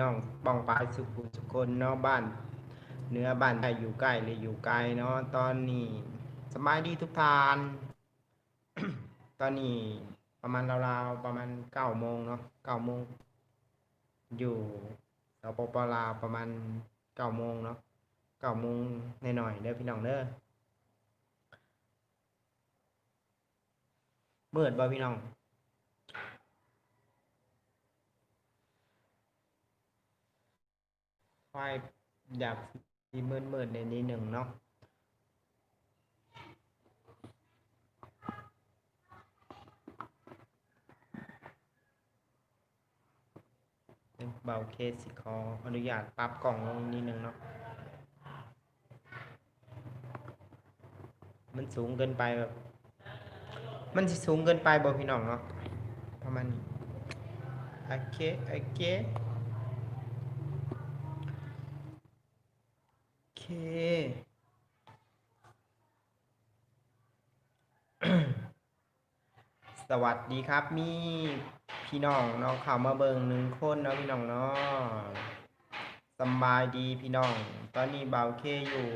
น้องป้องปายสุขุสุคนเนาะบ้านเนื้อบ้านไทยอยู่ใกล้หรืออยู่ไกลเนาะตอนนี้สบายดีทุกทาน ตอนนี้ประมาณราวๆประมาณเก้าโมงเนาะเก้าโมงอยู่สปปลาวประมาณเก้าโมงเนาะเก้าโมงหน่อยๆเด้อพี่น้องเด้อเมื่อบ่พี่น้อง ควายอยากสีมืดมืดๆในนี้หนึ่งเนาะเบาเคสสิขออนุญาตปรับกล่องลงนิดหนึ่งเนาะมันสูงเกินไปแบบ มันสูงเกินไปบ่พี่น้องเนาะประมาณนี้โอเคโอเค สวัสดีครับมีพี่น้องเนาะเข้ามาเบิงหนึ่งคนเนาะพี่น้องเนาะสบายดีพี่น้อง ตอนนี้เบาเคอยู่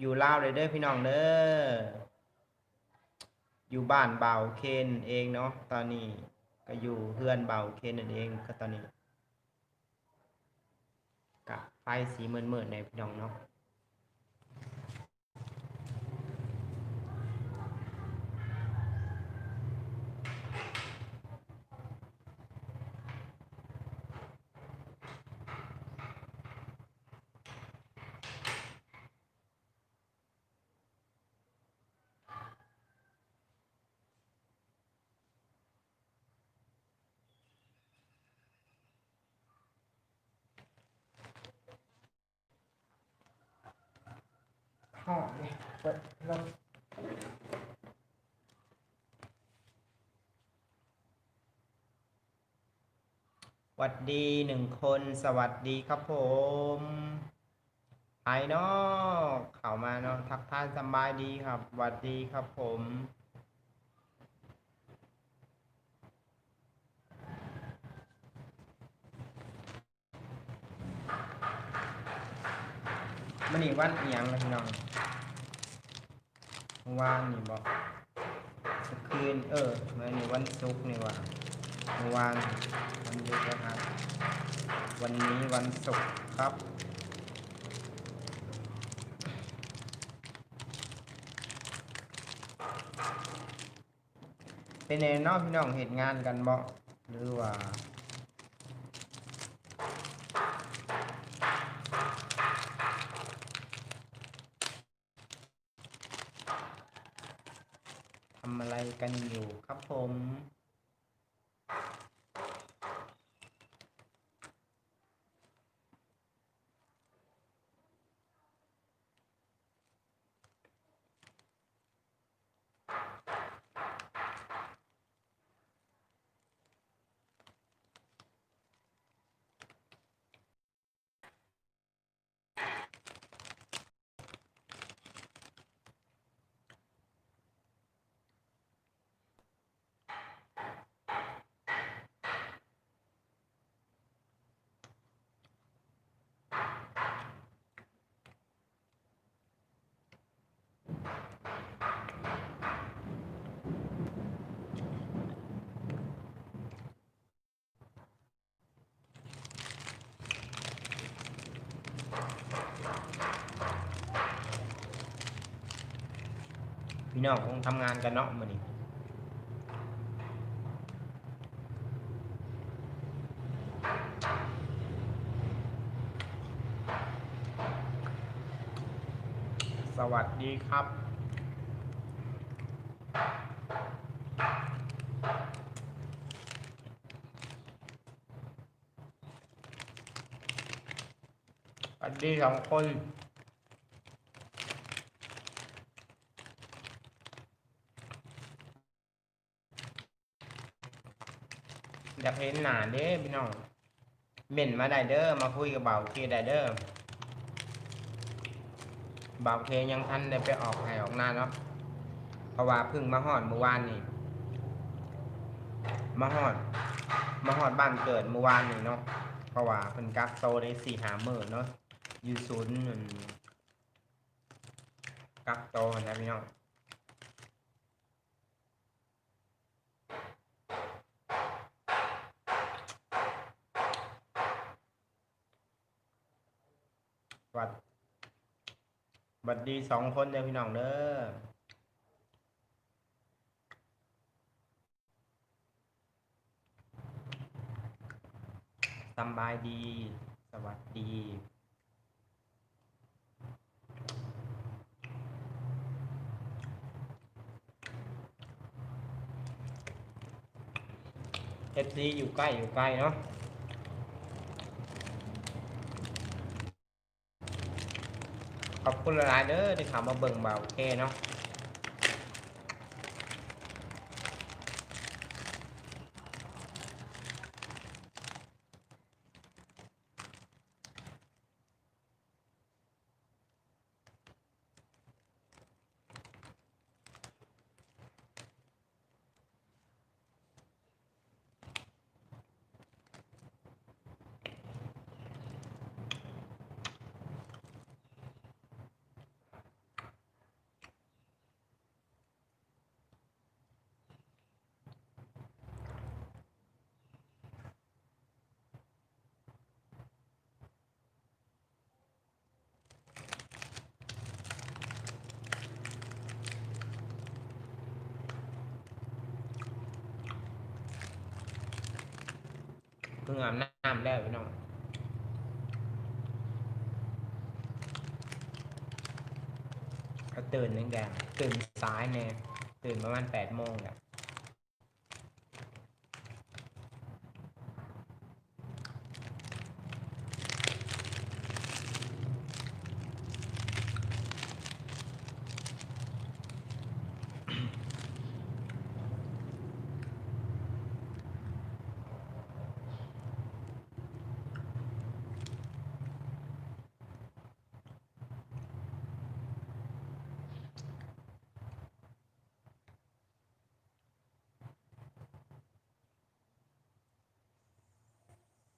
อยู่ลาวเลยเด้อพี่น้องเด้ออยู่บ้านเบาเคนเองเนาะตอนนี้ก็อยู่เพื่อนเบาเคนนั่นเองก็ตอนนี้กับไฟสีเหมือนๆในพี่น้องเนาะ หอมเลยเปิดลงสวัสดีหนึ่งคนสวัสดีครับผมภายนอกเข้ามาเนาะทักทายสบายดีครับสวัสดีครับผมมันนี่วันเอียงนะพี่น้อง วานนี่บอกเมื่อคืนเออเมื่อนี่วันศุกร์นี่หว่าเมื่อวานวันหยุดนะครับ วันนี้วันศุกร์ครับเป็นไงเนอกพี่น้องเหตุงานกันบ่หรือว่า ทำอะไรกันอยู่ครับผม พี่น้องคงทำงานกันเนาะมื้อนี้สวัสดีครับ สวัสดีสองคน อยาก เห็นหน้าเด้พี่น้องเม่นมาได้เด้อมาคุยกับเบาเคได้เด้อเบาเคยังทันได้ไปออกไห้ออกหน้าเนาะเพราะว่าเพึ่งมาหอดเมื่อวานนี่มาหอดมาหอดบ้านเกิดเมื่อวานนี่เนาะเพราะว่าเพิ่นกักโตได้สี่หามื้อเนาะอยู่ศูนย์กักโตนะพี่น้อง วัดบัดดีสองคนเด้อพี่น้องเด้อสบายดี สวัสดีเอฟซีอยู่ใกล้อยู่ใกล้เนาะ ขอบคุณหลายๆเด้อที่เขามาเบิ่งเบาโอเคเนาะ เพิ่งอาบน้ำแล้วพี่น้องก็ตื่นนึงแกตื่นสายเนี่ยตื่นประมาณแปดโมงอะ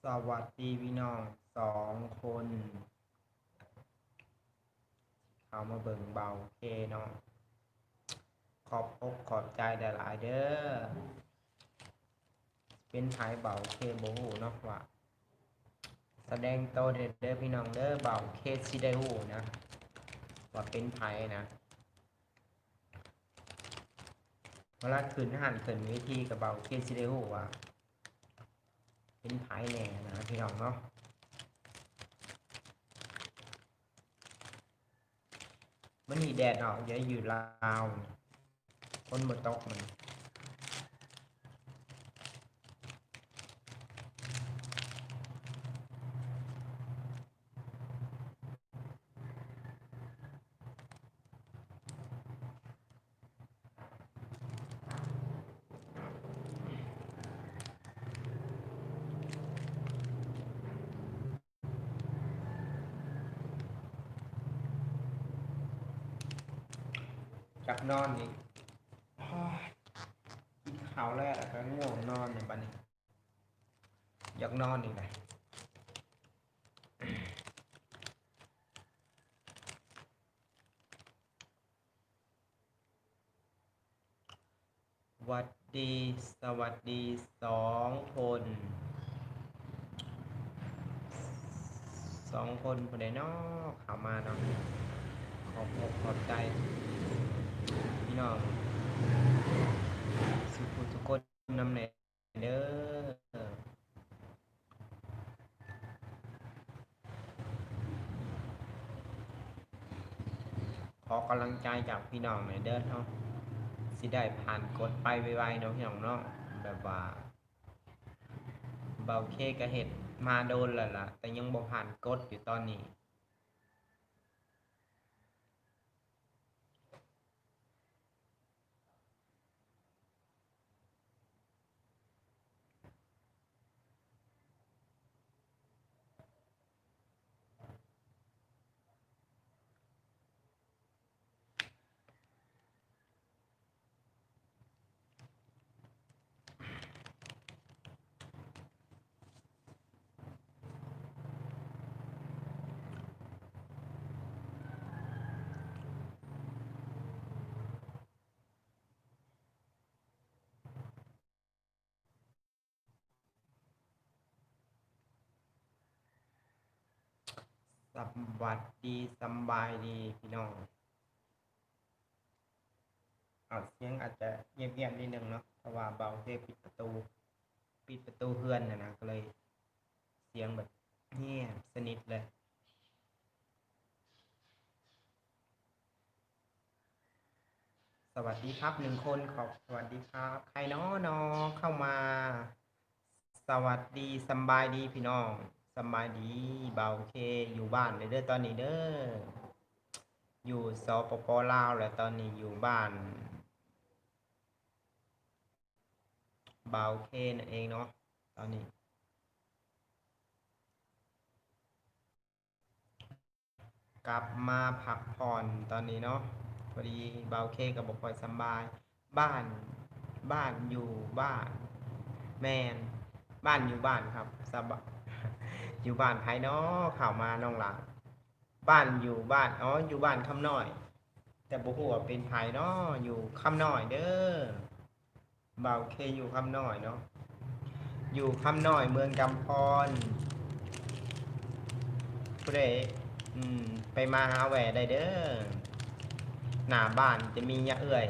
สวัสดีพี่น้องสองคน เขามาเบิ่งเบาเคเนาะขอบอกขอบใจหลายเด้อ เป็นไผเบาเคโบหูเนาะว่า แสดงโตเด็ดเด้อพี่น้องเด้อเบาเคสซิได้หูนะ ว่าเป็นไผนะเวลาขึ้นหันขึ้นเวิธีกับเบาเคสซิได้หูว่า เป็นไผ่แน่นะพี่น้องเนาะมันมีแดดออกเยอะอยู่ลาวคนหมดตกมันจับนอนอีกโอ้ยกินข้าแล้วก็ง่วงนอนเนี่ยบัดนี้อยากนอนอีกเลยหวัดดีสวัสดีสองคนสองคนคนใดเนอเข้ามาเนาะขอบอกขอบใจพี่น้อง สุขุทุกคนนำแหน่เด้อขอกำลังใจจากพี่น้องหน่อยเด้อเนาะสิได้ผ่านกดไปไวๆเนาะพี่น้องเนาะแบบว่าเบาเคกระเห็ดมาโดนแล้วล่ะ แต่ยังบ่ผ่านกดอยู่ตอนนี้ สวัสดีสบายดีพี่น้องเอาเสียงอาจจะเงียบๆนิดนึงเนาะเพราะว่าเบาเทปิดประตู ปิดประตูเพื่อนนะนะก็เลย เสียงแบบเงียบสนิทเลย สวัสดีครับหนึ่งคนขอบสวัสดีครับ ใครนาะเนาะเข้ามา สวัสดีสบายดีพี่น้อง สบายดีเบาเคอยู่บ้านเลยเด้อตอนนี้เด้ออยู่สปปลาวแหละตอนนี้อยู่บ้านเบาเคนั่นเองเนาะตอนนี้ กลับมาพักผ่อนตอนนี้เนาะพอดีเบาเคกับบค่อยสบาย บ้านบ้านอยู่บ้าน แมนบ้านอยู่บ้านครับสบาย อยู่บ้านภายเนาะข่าวมาน้องหลังบ้านอยู่บ้านอ๋ออยู่บ้านคำน้อย แต่บ่ฮู้ว่าเป็นภายเนาะอยู่คำน้อยเด้อเบาเคอยู่คำน้อยเนาะอยู่คำน้อยเมืองกำพรผู้ใดอืมไปมาหาแหวได้เด้อหน้าบ้านจะมียะเอื่อย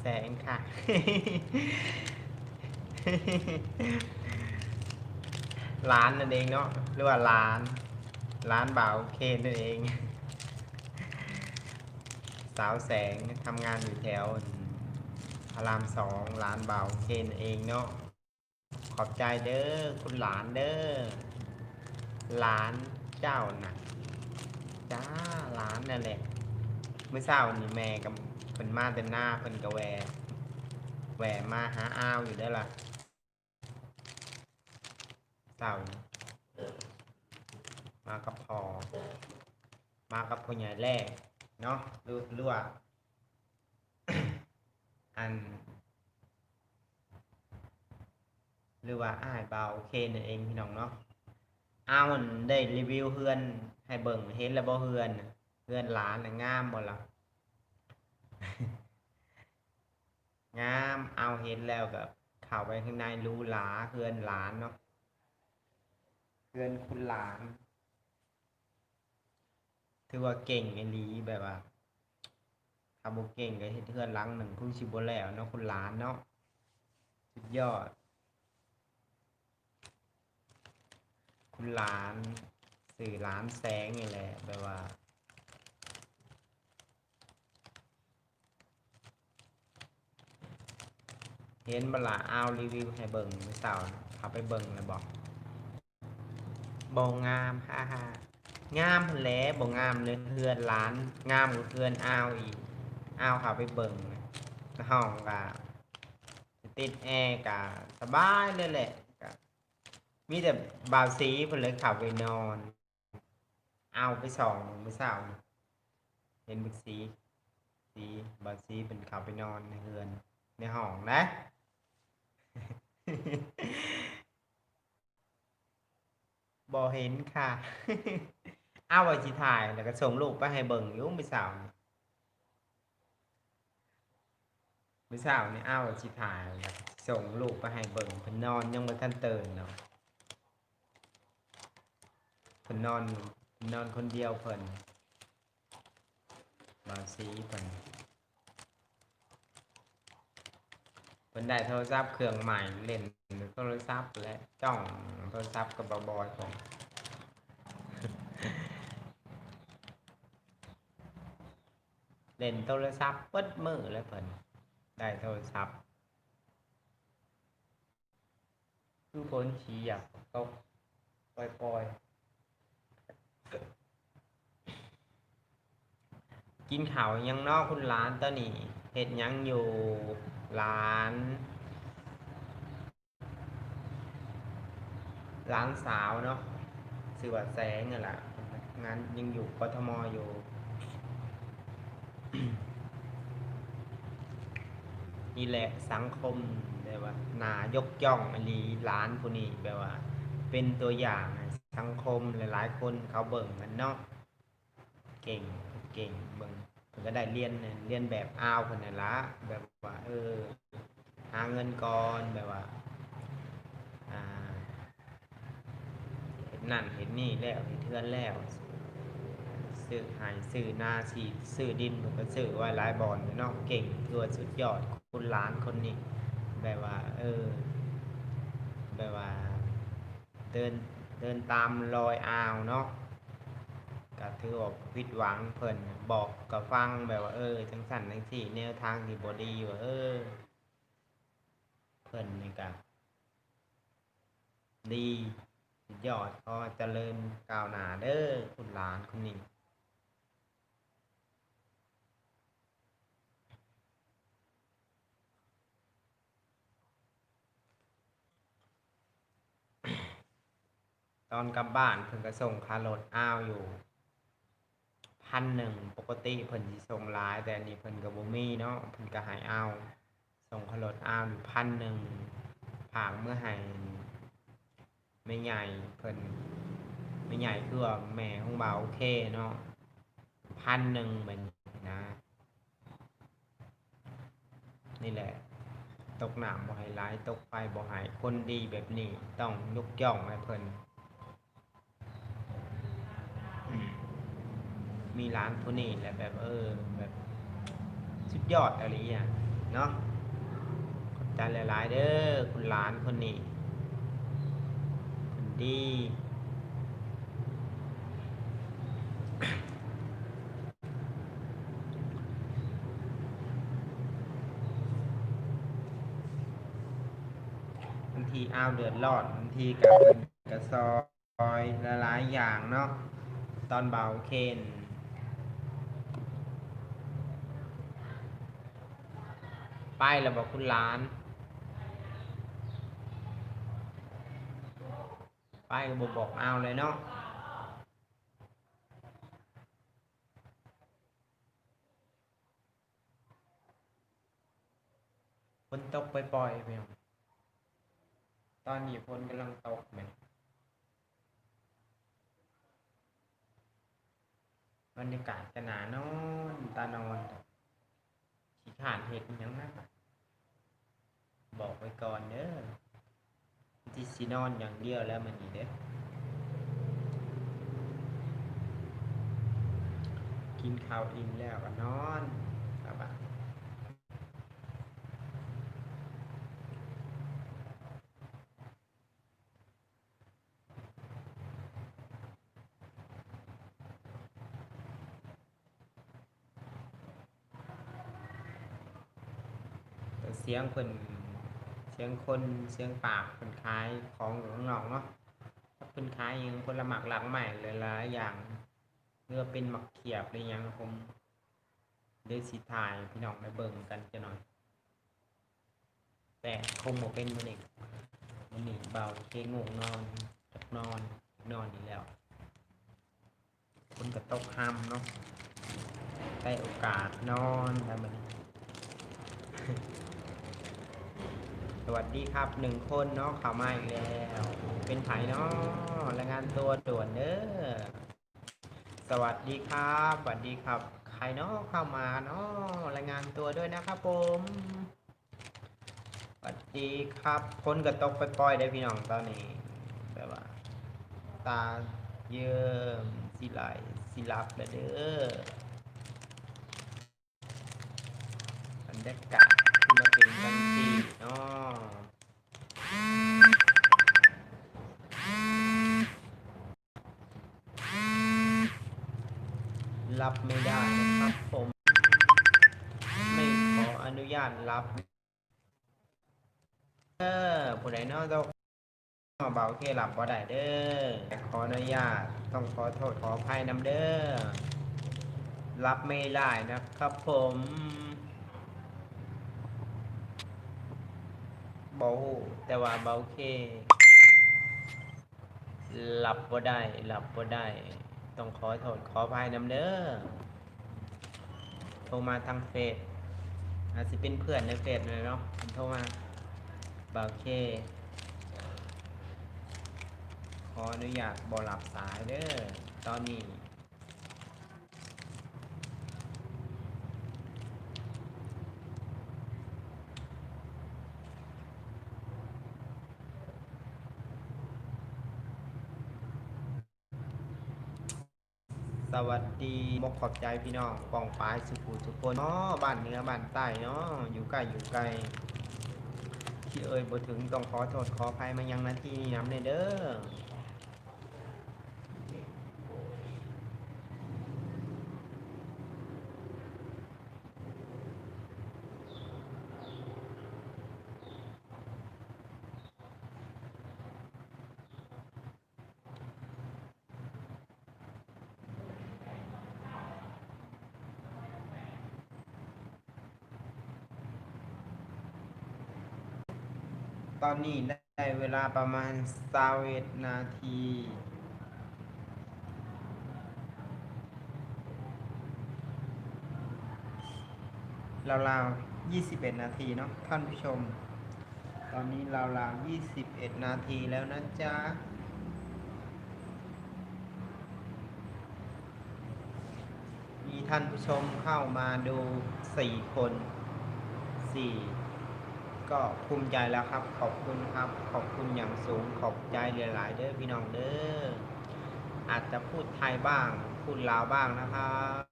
แสงค่ะ ร้านนั่นเองเนาะหรือว่าร้าน ร้านบ่าวเคนนั่นเอง สาวแสงทำงานอยู่แถวพระรามสองร้านบ่าวเคนเองเนาะขอบใจเด้อคุณหลานเด้อหลานเจ้าน่ะจ้าร้านนั่นแหละเมื่อเช้านี่แม่กับเพิ่นมาแต่หน้าเพิ่นก็แวแหวมาหาอ้าวอยู่ได้อล่ะ เช้ามากับพอ มากับพ่อใหญ่แรกเนาะหรือรือว่าอัน หรือว่าอ้ายเบาโอเคนั่นเองพี่น้องเนาะอ้าวมันได้รีวิวเฮือน ให้เบิ่งเห็นแล้วบ่เฮือนเฮือนหลานน่ะงามบ่ล่ะงามเอาเห็นแล้วก็เข้าไปข้างในรู้หราเฮือนหลานเนาะ เฮือนคุณหลาน ถือว่าเก่งอีหลีแบบว่าถ้าบ่เก่งก็เฮ็ดเฮือนลังหนึ่งคงสิบ่แล้วเนาะคุณหลานเนาะสุดยอด คุณหลานสื่อหลานแสงนี่แหละแบบว่าเห็นบลาเอารีวิวให้เบิ่งเมื่อเช้านะเขาไปเบิ่งเลยบอก บงงามฮ่าฮ่างามพันแหล้บงงามเลยเพื่อนล้าน งามกว่าเพื่อนอ้าวอีกอ้าวเขาไปเบิ่งนะห้องกะติดแอร์กะสบายเลยแหละกะมีแต่บาวซีเพิ่นเลยขับไปนอน เอาไปส่องมื้อเช้านี่เห็นบึกสีสีบาวซีเป็นขับไปนอนในเรือนในห้องนะ บ่เห็นค่ะ เอาไว้สิถ่ายแล้วก็ส่งรูปไปให้เบิ่งอยู่มื้อเช้านี่มื้อเช้านี่เอาไว้สิถ่ายแล้วก็ส่งรูปไปให้เบิ่งเพิ่นนอนยังบ่ทันตื่นเนาะเพิ่นนอนเพิ่นนอนคนเดียวเพิ่นบาวซีเพิ่นเพิ่นได้โทรศัพท์เครื่องใหม่เล่นโทรศัพท์และจ้องโทรศัพท์กับบอยผมเล่นโทรศัพท์เปิดมือแล้วเพิ่นได้โทรศัพท์คือพ้นชี้อยากตกปล่อยๆกินข้าวยังนอกคุณร้านตอนนี้เฮ็ดยังอยู่ ร้าน ร้านสาวเนาะชื่อว่าแสงนี่แหละงานยังอยู่กทมอยู่นี่แหละสังคมแบบว่านายกย่องอลีร้านผู้นี้แบบว่า เป็นตัวอย่างสังคมหลายๆ คนเขาเบิ่งกันเนาะเก่งเก่งเบิ่งก็ได้เรียนเรียนแบบอ้าวเพิ่นนั่นละแบบ เออ หาเงินก่อนแบบว่า อ่า เห็นนั่นเห็นนี่แล้วเห็นเทือนแล้วซื้อหายซื้อนาสีซื้อดินเพิ่นก็ซื้อว้หลายบอนอยู่เนาะเก่งคือว่าสุดยอดคุณหลานคนนี้แบบว่า เออ แบบว่า เดินเดินตามรอยอาวเนาะ ก็ถือว่าผิดหวังเพิ่นบอกกับฟังแบบว่าเออจังสั่นจังสี่แนวทางที่บ่ดีว่าเออ เพิ่นนี่ก็ดียอดพอเจริญก้าวหน้าเด้อคุณหลานคนนี้ตอนกลับบ้านเพิ่นก็ส่งคารถอ้าวอยู่ พันหนึ่งปกติเพิ่นสิส่งหลาย แต่อันนี้เพิ่นก็บ่มีเนาะเพิ่นก็ให้อ้าส่งค่ารถอ้าอยู่พันหนึ่งผากเมื่อให้แม่ใหญ่เพิ่นแม่ใหญ่คือว่าแม่ของเบาโอเคเนาะพันหนึ่งเหมือนนะ นี่แหละ ตกหน้ำบ่ให้ร้ายตกไฟบ่ให้คนดีแบบนี้ ต้องยกย่องให้เพิ่น มีร้านผู้นี้แหละแบบเออแบบสุดยอดอะไรอย่างเนาะขอบใจหลายๆเด้อคุณหลานคนนี้คนดีบางทีอ้าวเดือดรอนบางทีกับกระซอยหลายๆอย่างเนาะตอนเบาเคน ไปแล้วบอกคุณหลาน ไปก็บอกบอกเอาเลยเนาะฝนตกปล่อยๆไปเอาตอนนี้ฝนกำลังตกเหมือนบรรยากาศจะหนานอนตานอน ผ่านเหตุอิหยังนะบอกไว้ก่อนเด้อที่ซีนอนอย่างเดียวแล้วมันนี่เด้อกินข้าวอิ่มแล้วก็นอนครับอะแต่เสียงคนเสียงคนเสียงปากคนคล้ายของอยู่ข้างนอกเนาะถ้าเป็นคล้ายอยังคนละหมักหลังใหม่หลายๆอย่างเรือเป็นหมักเขียบหรือหยังผมเดี๋ยวสิถ่ายพี่น้องไปเบิ่งกันจะหน่อย แต่คงบ่เป็นมันเองมันหนีเบาเคงงนอนจักนอนนอนดีแล้ว คนก็ตกห้ำเนาะได้โอกาสนอนแล้วมัน สวัสดีครับหนึ่งคนเนาะเข้ามาอีกแล้ว เป็นไผเนาะรายงานตัวด่วนเด้อสวัสดีครับสวัสดีครับ ใครเนาะเข้ามาเนาะรายงานตัวด้วยนะครับผมสวัสดีครับคนก็ตกไปปล่อยได้พี่น้องตอนนี้แบบว่า ตาเยิ้มสิไหลสิลับแล้วเด้อบรรยากาศที่มาเป็นกันทีเนาะ รับไม่ได้นะครับผม ไม่ขออนุญาตรับ เออผู้ใดเนอกต้อเบาเคหลับบ่ได้เด้อขออนุญาตต้องขอโทษขออภัยนำเด้อรับไม่ได้นะครับผมเบาแต่ว่าเบาเคหลับบ่ได้หลับบ่ได้ ต้องขอโทษขออภัยนำเด้อโทรมาทางเฟซอาจจะเป็นเพื่อนในเฟซเลยเนาะโทรมาบาเค ขออนุญาตบอหลับสายเด้อตอนนี้ ส วัสดีมกขอบใจพี่น้องปองปายสุขุทุกคนเนาะบ้านเหนือบ้านใต้เนาะอยู่ใกล้อยู่ไกลที่เอ่ยบ่ถึงต้องขอโทษขออภัยมายังนาทีนี้น้ำในเด้อ ตอนนี้ได้เวลาประมาณ21นาที ราวๆ21 นาทีเนาะท่านผู้ชม ตอนนี้ราวๆ21 นาทีแล้วนะจ๊ะมีท่านผู้ชมเข้ามาดู 4 คน 4 ก็ภูมิใจแล้วครับ ขอบคุณครับ ขอบคุณอย่างสูงขอบใจหลายๆเด้อพี่น้องเด้ออาจจะพูดไทยบ้าง พูดลาวบ้างนะครับ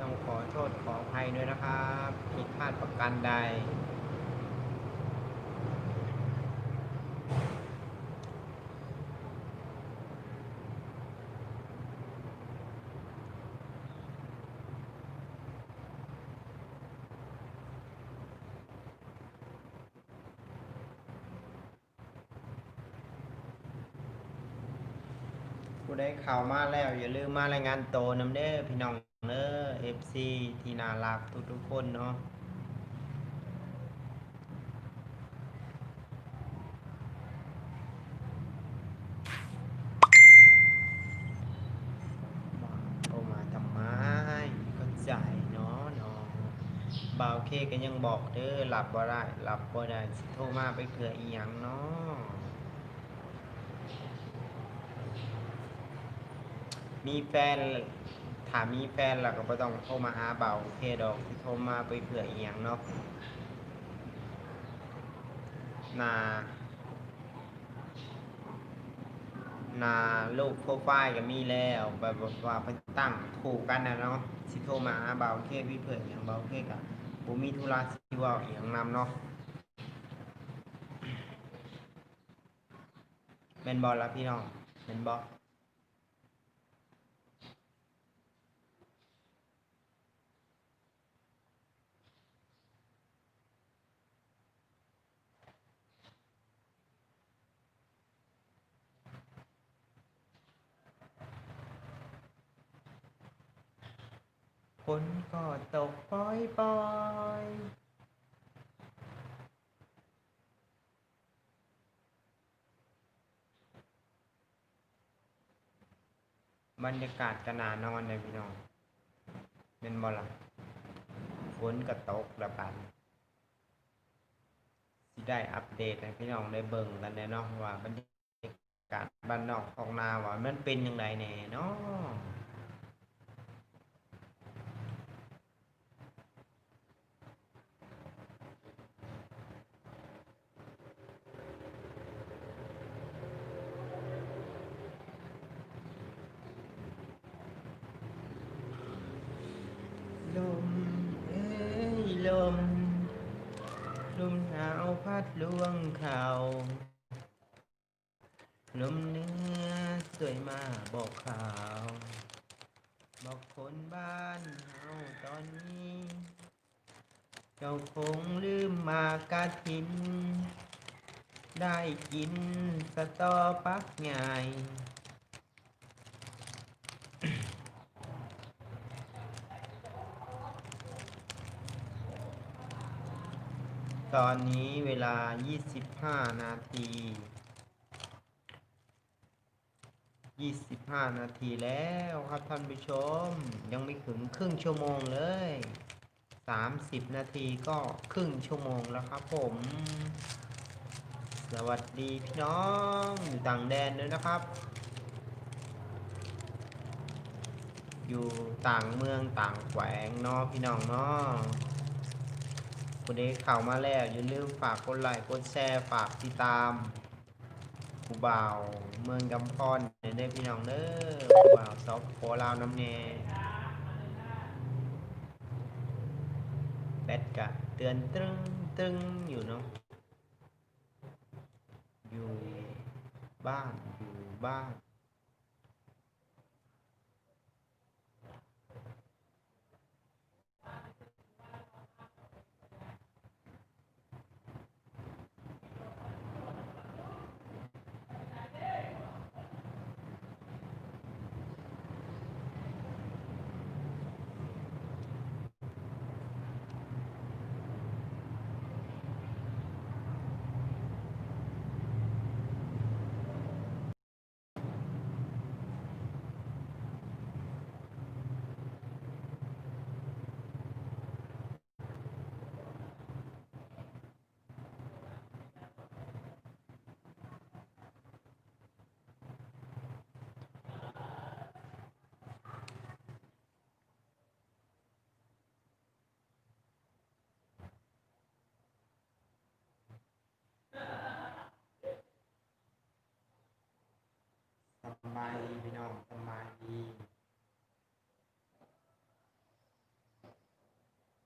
ต้องขอโทษขออภัยด้วยนะครับผิดพลาดประการใด ข่าวมาแล้ว อย่าลืมมารายงานโตวนำเด้อพี่น้องเด้อ FC ที่น่ารักทุกๆคนเนาะโทรมาทำไมก็ใจเนาะน้องบ่าวเคก็ยังบอกเด้อหลับบ่ได้หลับบ่ได้โทรมาไปเผื่ออีหยังเนาะ มีแฟนถามมีแฟนแล้วก็บ่ต้องโทรมาหาเบาโอเคดอกที่โทรมาไปเผื่ออีหยังเนาะนานาลูกโปรไฟล์ก็มีแล้วแบบว่าเพิ่นตั้งถูกกันนะเนาะสิโทรมาหาเบาโอเคพี่เผื่ออีหยังเบาโอเคก็บ่มีธุระสิเว้าอีหยังนำเนาะแม่นบ่ล่ะพี่น้องแม่นบ่ นก็ตกปล่อยปล่อยบรรยากาศก็นานอนเลยพี่น้องเป็นบ่ล่ะฝนก็ตกระบาดสิได้อัปเดตให้พี่น้องได้เบิ่งกันแน่เนาะว่าบรรยากาศบ้านนอกของนาว่ามันเป็นยังไงแน่เนาะ ลมเอ้ยลม ลมหนาวพัดลวง เขาลมเนื้อสวยมาบอกข่าว บอกคนบ้านเฮาตอนนี้ เจ้าคงลืมมากาทิน ได้กินสตอปักใหญ่ ตอนนี้เวลา 25 นาที 25 นาทีแล้วครับท่านผู้ชม ยังไม่ถึงครึ่งชั่วโมงเลย 30 นาทีก็ครึ่งชั่วโมงแล้วครับผม สวัสดีพี่น้องอยู่ต่างแดนด้วยนะครับ อยู่ต่างเมืองต่างแขวงเนาะพี่น้องเนาะ ผู้ใดเข้ามาแล้วอย่าลืมฝากกดไลค์กดแชร์ฝากติดตามกผู้บ่าวเมืองกำพรเด้อพี่น้องเด้อผู้บ่าวซอฟโคลาวน้ำแน่แบตกะเตือนตรึงตรึงอยู่เนาะอยู่บ้านอยู่บ้านายดีพี่น้องสบายดี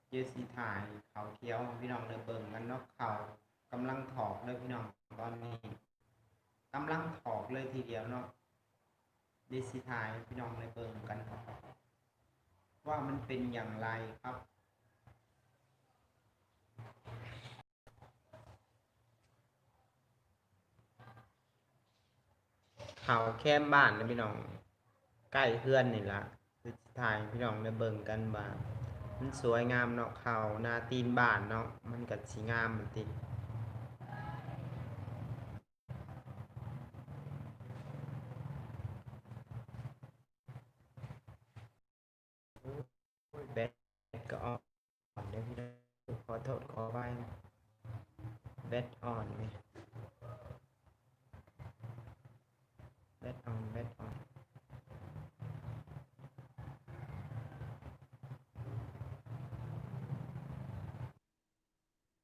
เยสีถ่ายเขาเที่ยวพี่น้องเลยเบิ่งกันเนาะเขากำลังถอกเลยพี่น้องตอนนี้กำลังถอกเลยทีเดียวเนาะเยสีถ่ายพี่น้องเลยเบิ่งกันว่ามันเป็นอย่างไรครับ เขาแค้มบ้านนะพี่น้องใกล้เพื่อนนี่ละคือถ่ายพี่น้องได้เบิ่งกันว่ามันสวยงามเนาะเขาหนาตีนบ้านเนาะมันก็สีงามมันติด